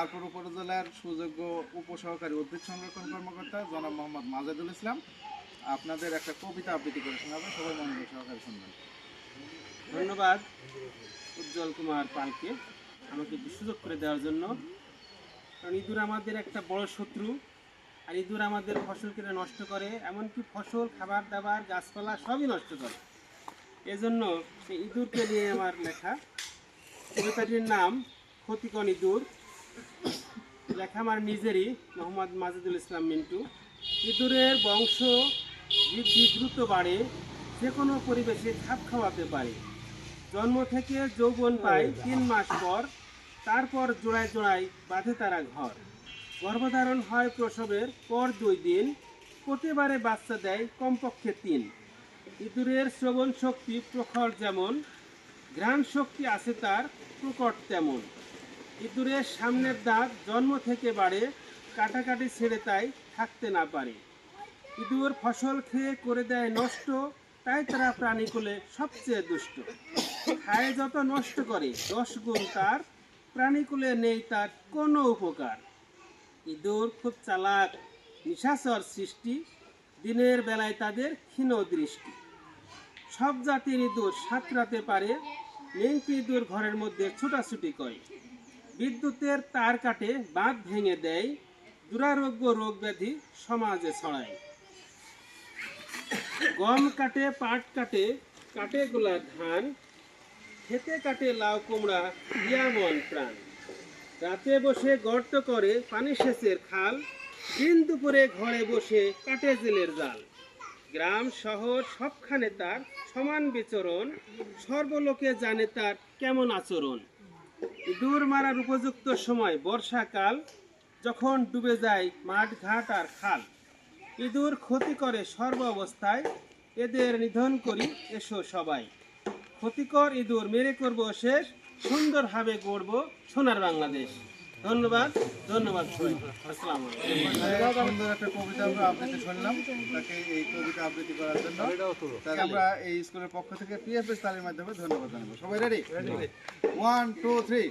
তারপর উপজেলার সুযোগ্য উপসহকারী উদ্ভিদ সংরক্ষণ কর্মকর্তা জনাব মোহাম্মদ মাজেদুল ইসলাম। আপনাদের একটা কবিতা আবৃত্তি করে শোনাবেন সবাই মনোযোগ সহকারে শুনবেন। ধন্যবাদ উজ্জ্বল কুমার পালকে আমাকে সুযোগ করে দেওয়ার জন্য। কারণ ইঁদুর আমাদের একটা বড় শত্রু, আর ইঁদুর আমাদের ফসল কেটে নষ্ট করে, এমনকি ফসল, খাবার, দাবার, গাছপালা সবই নষ্ট করে। এজন্য ইঁদুরকে নিয়ে আমার লেখা। কবিতাটির নাম ক্ষতিকণ ইঁদুর। লেখা আমার নিজেরই মোহাম্মদ মাজেদুল ইসলাম মিন্টু। ইঁদুরের বংশ বৃদ্ধি দ্রুত বাড়ে যে কোনো পরিবেশে খাপ খাওয়াতে পারে। জন্ম থেকে যৌবন পায় তিন মাস পর তারপর জোড়ায় জোড়ায় বাঁধে তারা ঘর। গর্ভধারণ হয় প্রসবের পর দুই দিন প্রতিবারে বাচ্চা দেয় কমপক্ষে তিন। ইঁদুরের শ্রবণ শক্তি প্রখর যেমন ঘ্রাণ শক্তি আছে তার প্রকট তেমন। ইঁদুরের সামনের দাঁত জন্ম থেকে বাড়ে, কাটাকাটি ছেড়ে তাই থাকতে না পারে। ইঁদুর ফসল খেয়ে করে দেয় নষ্ট, তাই তারা প্রাণীকুলে সবচেয়ে দুষ্ট। খায় যত নষ্ট করে, দশ গুণ তার প্রাণীকুলে নেই তার কোনো উপকার। ইঁদুর খুব চালাক, নিশাচর সৃষ্টি, দিনের বেলায় তাদের ক্ষীণ দৃষ্টি। সব জাতির ইঁদুর সাঁতরাতে পারে নেংটি ইঁদুর ঘরের মধ্যে ছুটাছুটি করে। বিদ্যুতের তার কাটে, বাঁধ ভেঙে দেয়, দুরারোগ্য রোগ ব্যাধি সমাজে ছড়ায়। গম কাটে, পাট কাটে কাটে গোলা ধান, খেতে কাটে লাউ কুমড়া ইয়া মন প্রাণ। রাতে বসে গর্ত করে, পানি সেচের খাল, দিন দুপুরে ঘরে বসে কাটে জেলের জাল। গ্রাম, শহর, সবখানে তার সমান বিচরণ, সর্বলোকে জানে তার কেমন আচরণ। ইঁদুর মারার উপযুক্ত সময়, বর্ষাকাল, যখন ডুবে যায় মাঠ ঘাট আর খাল। ইঁদুর ক্ষতি করে সর্ব অবস্থায়, এদের নিধন করি এসো সবাই। ক্ষতিকর ইঁদুর মেরে করব শেষ, সুন্দরভাবে গড়ব সোনার বাংলাদেশ। ধন্যবাদ ধন্যবাদ সবাই। সুন্দর একটা কবিতা আমরা আবৃত্তি শুনলাম। তাকে এই কবিতা আবৃত্তি করার জন্য তাকে আমরা এই স্কুলের পক্ষ থেকে পিএফএস তালির মাধ্যমে ধন্যবাদ জানাব। সবাই রেডি ওয়ান টু থ্রি